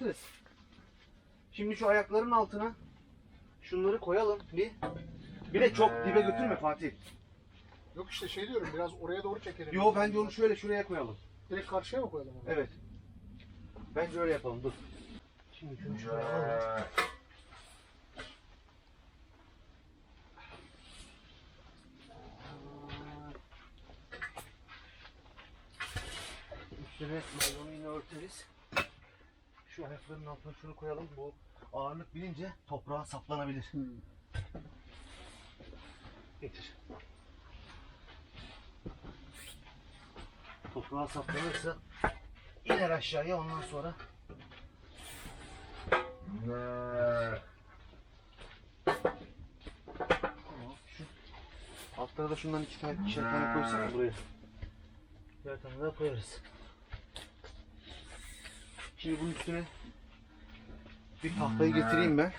rahatız. Şimdi şu ayakların altına şunları koyalım bir. Bir de çok dibe götürme Fatih. Yok işte şey diyorum biraz oraya doğru çekelim. Yo bence onu şöyle şuraya koyalım. Direkt karşıya mı koyalım onu? Evet. Bence öyle yapalım dur. Şimdi şunu şuraya alalım. Üstüne naylonu yine örteriz. Şu ayakların altına şunu koyalım. Bu ağırlık binince toprağa saplanabilir. Hmm. Getir. Toprağa saplanırsa iner aşağıya ondan sonra şu altlara da şundan iki tane ikişer tane koysak buraya. Birer tane daha koyarız. Şimdi bunun üstüne bir tahtayı getireyim ben.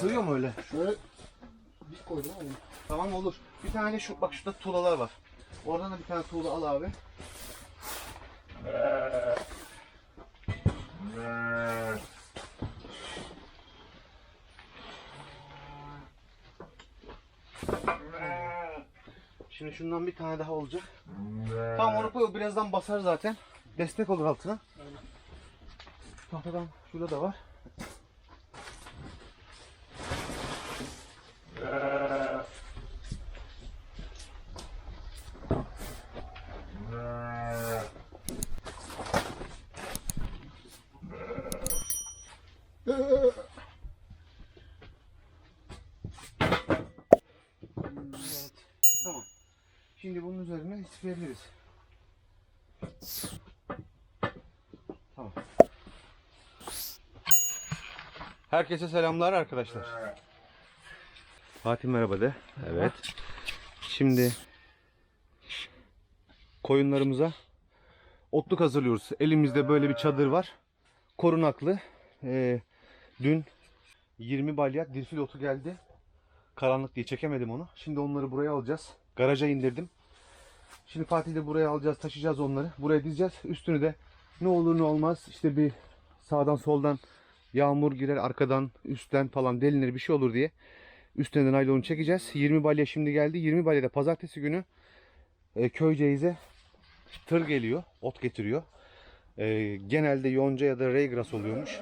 Sığıyor mu öyle? Şöyle dik koydum ama. Tamam olur. Bir tane şu bak şurada tuğlalar var. Oradan da bir tane tuğla al abi. Şimdi şundan bir tane daha olacak. Tamam onu koy o birazdan basar zaten. Destek olur altına. Tahtadan şurada da var. Evet. Tamam. Şimdi bunun üzerine istifleyebiliriz. Tamam. Herkese selamlar arkadaşlar. Fatih merhaba de. Evet. Şimdi koyunlarımıza otluk hazırlıyoruz. Elimizde böyle bir çadır var. Korunaklı. Ee, dün 20 balya dirfil otu geldi. Karanlık diye çekemedim onu. Şimdi onları buraya alacağız. Garaja indirdim. Şimdi Fatih de buraya alacağız, taşıyacağız onları. Buraya dizeceğiz. Üstünü de ne olur ne olmaz işte bir sağdan soldan yağmur girer arkadan üstten falan delinir bir şey olur diye üstüne de naylonu çekeceğiz. 20 balya şimdi geldi. 20 balya da pazartesi günü e, köyceğize tır geliyor. Ot getiriyor. E, genelde yonca ya da reygras oluyormuş.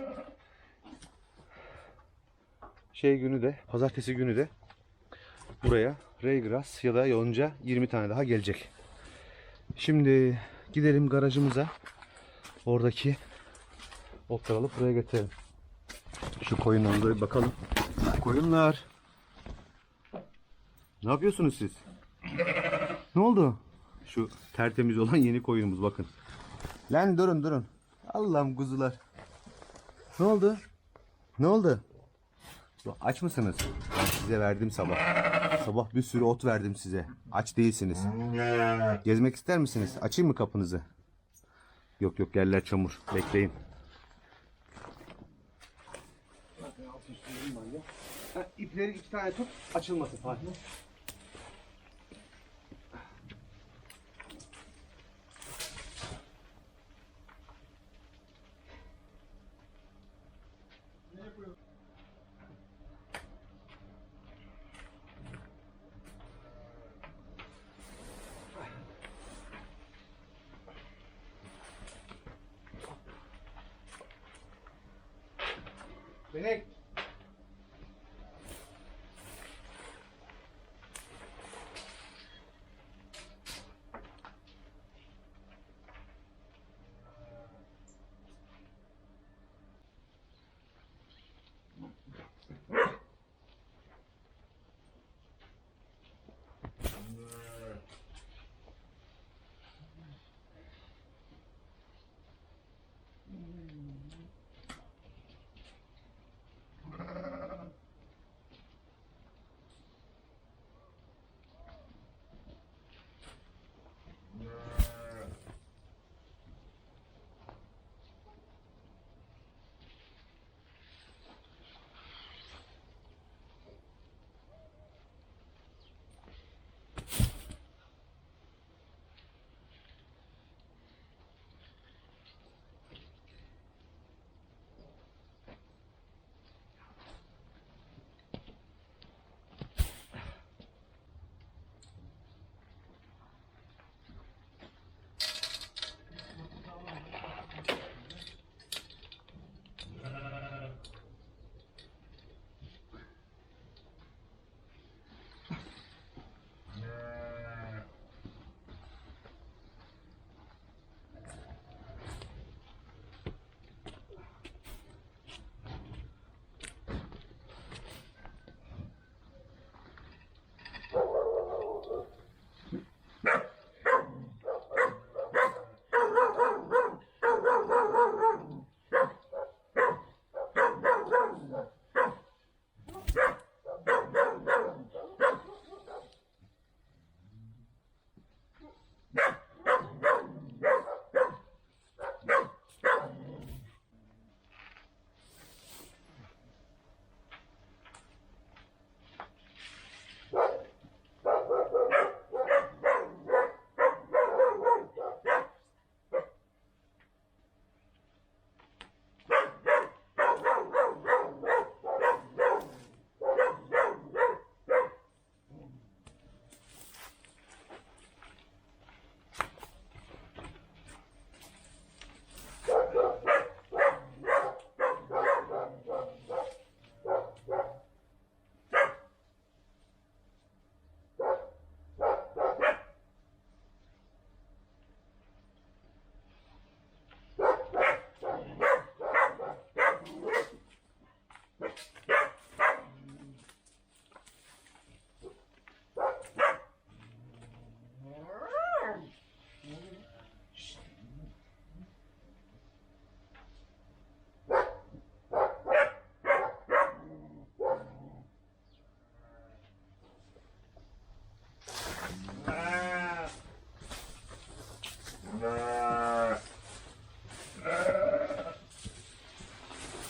Şey günü de pazartesi günü de buraya reygras ya da yonca 20 tane daha gelecek. Şimdi gidelim garajımıza. Oradaki otları alıp buraya getirelim. Şu koyunlara bir bakalım. Koyunlar. Ne yapıyorsunuz siz? Ne oldu? Şu tertemiz olan yeni koyunumuz bakın. Lan durun durun. Allah'ım kuzular. Ne oldu? Ne oldu? Aç mısınız? Size verdim sabah. Sabah bir sürü ot verdim size. Aç değilsiniz. Gezmek ister misiniz? Açayım mı kapınızı? Yok yok yerler çamur. Bekleyin. İpleri iki tane tut. Açılmasın Fatih. Perfecto.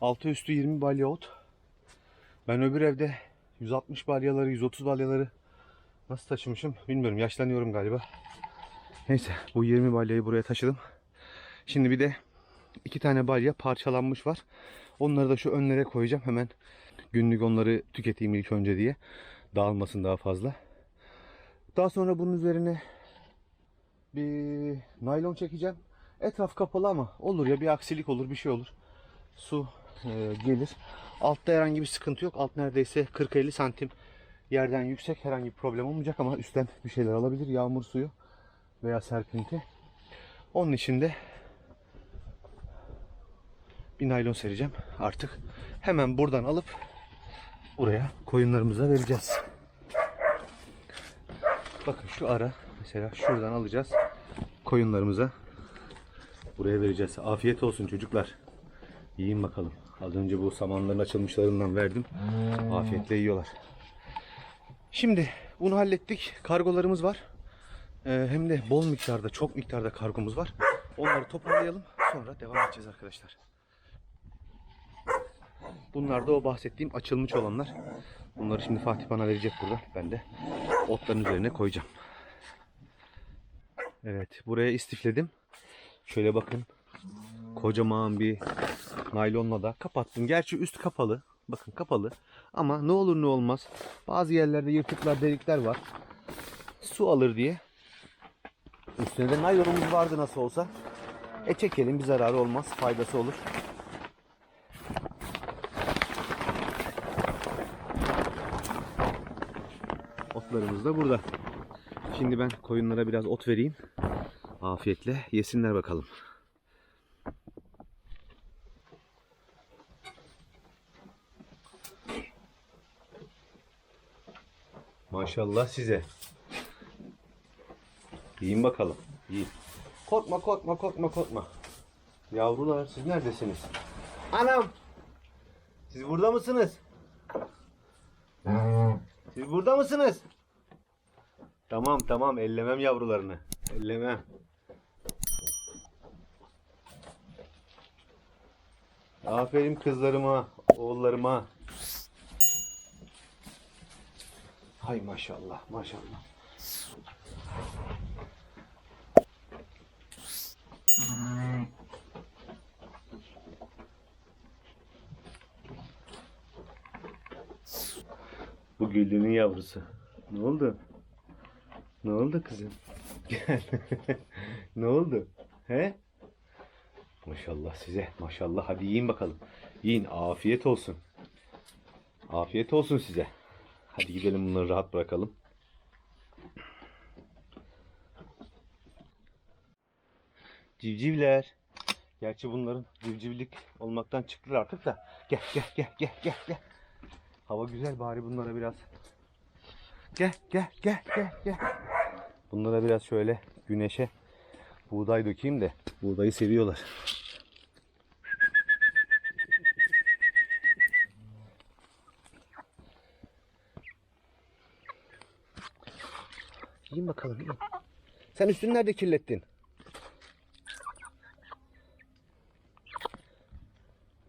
Altı üstü 20 balya ot. Ben öbür evde 160 balyaları, 130 balyaları nasıl taşımışım bilmiyorum. Yaşlanıyorum galiba. Neyse bu 20 balyayı buraya taşıdım. Şimdi bir de iki tane balya parçalanmış var. Onları da şu önlere koyacağım. Hemen günlük onları tüketeyim ilk önce diye. Dağılmasın daha fazla. Daha sonra bunun üzerine bir naylon çekeceğim. Etraf kapalı ama olur ya bir aksilik olur bir şey olur. Su e, gelir. Altta herhangi bir sıkıntı yok. Alt neredeyse 40-50 santim yerden yüksek herhangi bir problem olmayacak ama üstten bir şeyler alabilir. Yağmur suyu veya serpinti. Onun için de bir naylon sereceğim artık. Hemen buradan alıp buraya koyunlarımıza vereceğiz. Bakın şu ara mesela şuradan alacağız koyunlarımıza buraya vereceğiz. Afiyet olsun çocuklar. Yiyin bakalım. Az önce bu samanların açılmışlarından verdim. Afiyetle yiyorlar. Şimdi bunu hallettik. Kargolarımız var. Ee, hem de bol miktarda, çok miktarda kargomuz var. Onları toparlayalım. Sonra devam edeceğiz arkadaşlar. Bunlar da o bahsettiğim açılmış olanlar. Bunları şimdi Fatih bana verecek burada. Ben de otların üzerine koyacağım. Evet, buraya istifledim. Şöyle bakın. Kocaman bir naylonla da kapattım. Gerçi üst kapalı. Bakın kapalı. Ama ne olur ne olmaz. Bazı yerlerde yırtıklar, delikler var. Su alır diye. Üstüne de naylonumuz vardı nasıl olsa. E çekelim bir zararı olmaz. Faydası olur. Otlarımız da burada. Şimdi ben koyunlara biraz ot vereyim. Afiyetle yesinler bakalım. Maşallah size. Yiyin bakalım. Yiyin. Korkma korkma korkma korkma. Yavrular siz neredesiniz? Anam. Siz burada mısınız? Siz burada mısınız? Tamam tamam ellemem yavrularını. Ellemem. Aferin kızlarıma, oğullarıma. Hay maşallah, maşallah. Bu Güllü'nün yavrusu. Ne oldu? Ne oldu kızım? Gel. ne oldu? He? Maşallah size. Maşallah. Hadi yiyin bakalım. Yiyin. Afiyet olsun. Afiyet olsun size. Hadi gidelim bunları rahat bırakalım. Civcivler. Gerçi bunların civcivlik olmaktan çıktılar artık da. Gel gel gel gel gel gel. Hava güzel bari bunlara biraz. Gel gel gel gel gel. Bunlara biraz şöyle güneşe buğday dökeyim de buğdayı seviyorlar. Yiyin bakalım. Sen üstünü nerede kirlettin?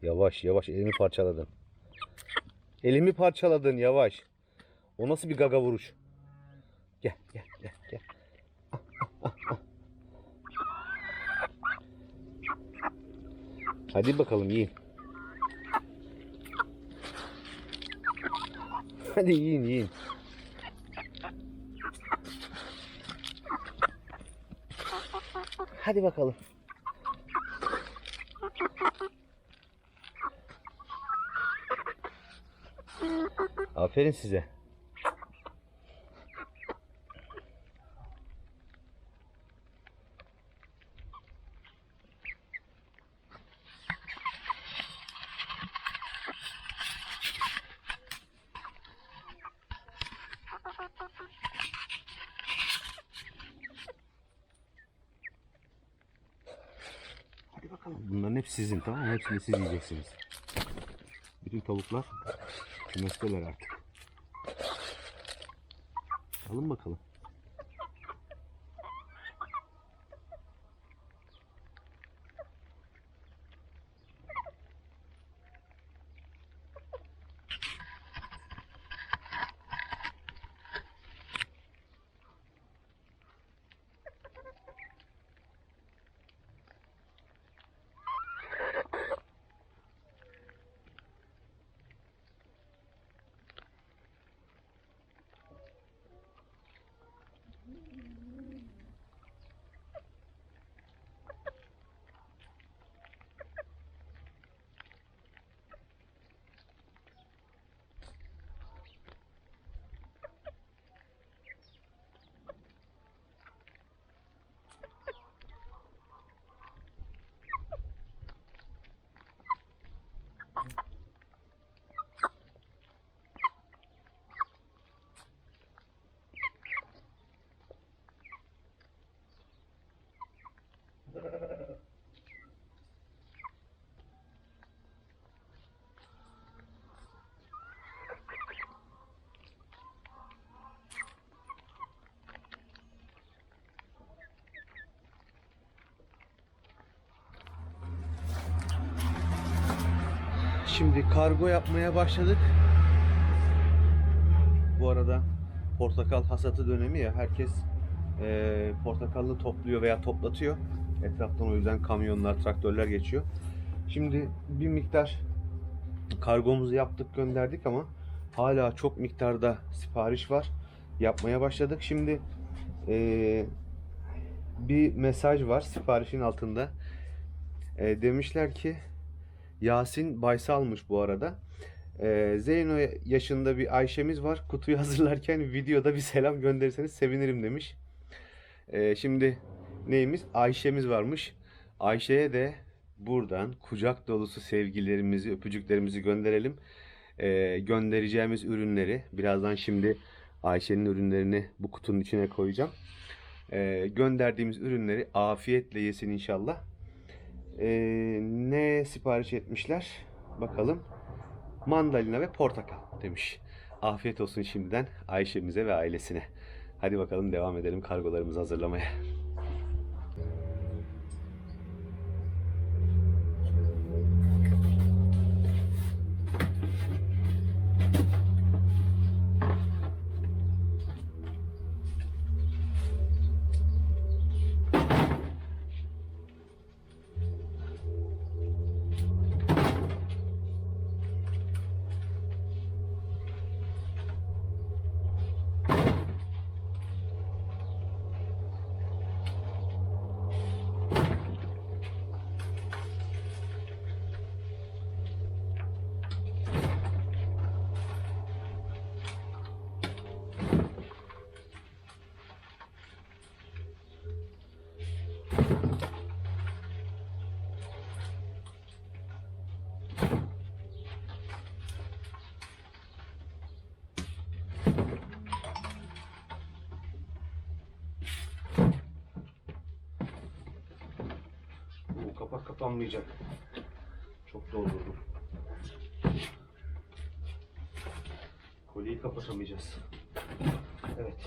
Yavaş yavaş elimi parçaladın. Elimi parçaladın yavaş. O nasıl bir gaga vuruş? Gel gel gel gel. Ah, ah, ah. Hadi bakalım yiyin. Hadi yiyin yiyin. Hadi bakalım. Aferin size. Hadi bakalım. Bunların hepsi sizin tamam mı? Hepsini siz yiyeceksiniz. Bütün tavuklar kümesteler artık. Alın bakalım. Şimdi kargo yapmaya başladık. Bu arada portakal hasatı dönemi ya herkes eee portakalını topluyor veya toplatıyor. Etraftan o yüzden kamyonlar, traktörler geçiyor. Şimdi bir miktar kargomuzu yaptık gönderdik ama hala çok miktarda sipariş var. Yapmaya başladık. Şimdi eee, bir mesaj var siparişin altında. Eee, demişler ki Yasin Baysal'mış bu arada. Eee Zeyno yaşında bir Ayşe'miz var. Kutuyu hazırlarken videoda bir selam gönderirseniz sevinirim demiş. Eee, şimdi neyimiz? Ayşe'miz varmış. Ayşe'ye de buradan kucak dolusu sevgilerimizi, öpücüklerimizi gönderelim. Eee, göndereceğimiz ürünleri birazdan şimdi Ayşe'nin ürünlerini bu kutunun içine koyacağım. Eee, gönderdiğimiz ürünleri afiyetle yesin inşallah. Eee, ne sipariş etmişler? Bakalım. Mandalina ve portakal demiş. Afiyet olsun şimdiden Ayşe'mize ve ailesine. Hadi bakalım devam edelim kargolarımızı hazırlamaya. Kapanmayacak. Çok doldurdum. Koliyi kapatamayacağız. Evet.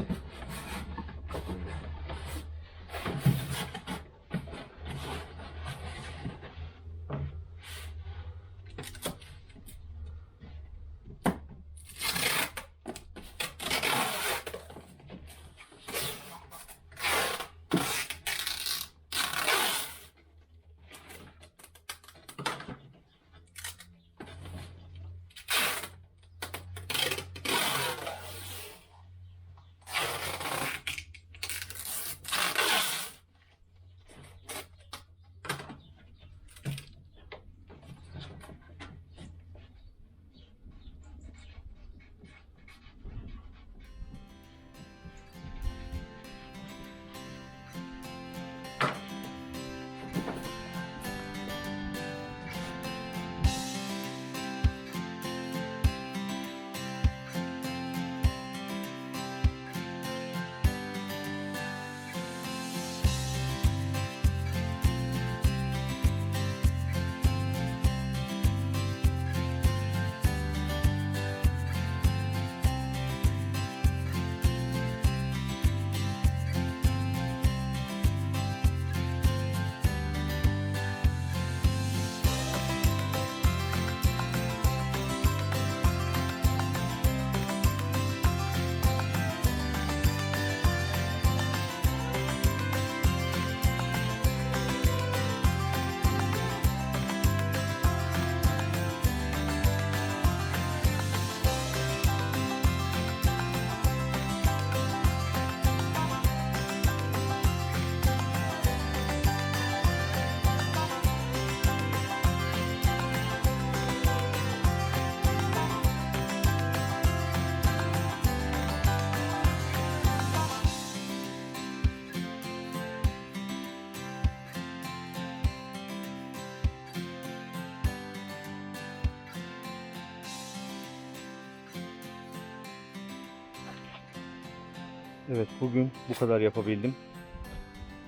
Evet bugün bu kadar yapabildim.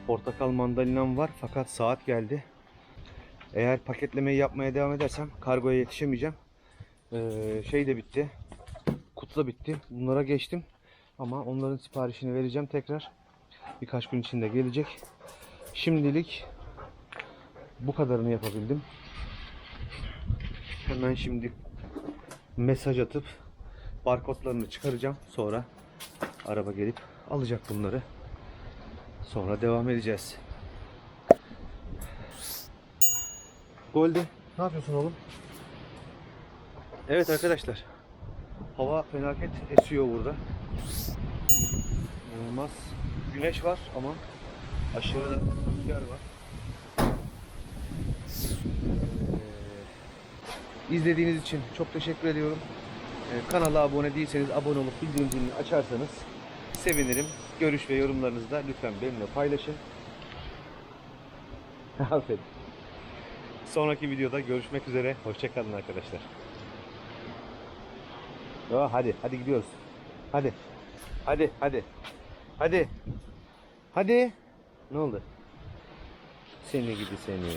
Portakal mandalinam var fakat saat geldi. Eğer paketlemeyi yapmaya devam edersem kargoya yetişemeyeceğim. Ee, şey de bitti. Kutu da bitti. Bunlara geçtim. Ama onların siparişini vereceğim tekrar. Birkaç gün içinde gelecek. Şimdilik bu kadarını yapabildim. Hemen şimdi mesaj atıp barkodlarını çıkaracağım. Sonra araba gelip alacak bunları. Sonra devam edeceğiz. Golde ne yapıyorsun oğlum? Evet arkadaşlar. Hava felaket esiyor burada. İnanılmaz. Güneş var ama aşırı rüzgar var. Ee, izlediğiniz için çok teşekkür ediyorum. Ee, kanala abone değilseniz abone olup bildirim zilini açarsanız sevinirim. Görüş ve yorumlarınızı da lütfen benimle paylaşın. Aferin. Sonraki videoda görüşmek üzere. Hoşçakalın arkadaşlar. Oh, hadi, hadi gidiyoruz. Hadi. Hadi, hadi. Hadi. Hadi. Ne oldu? Seni gidi seni.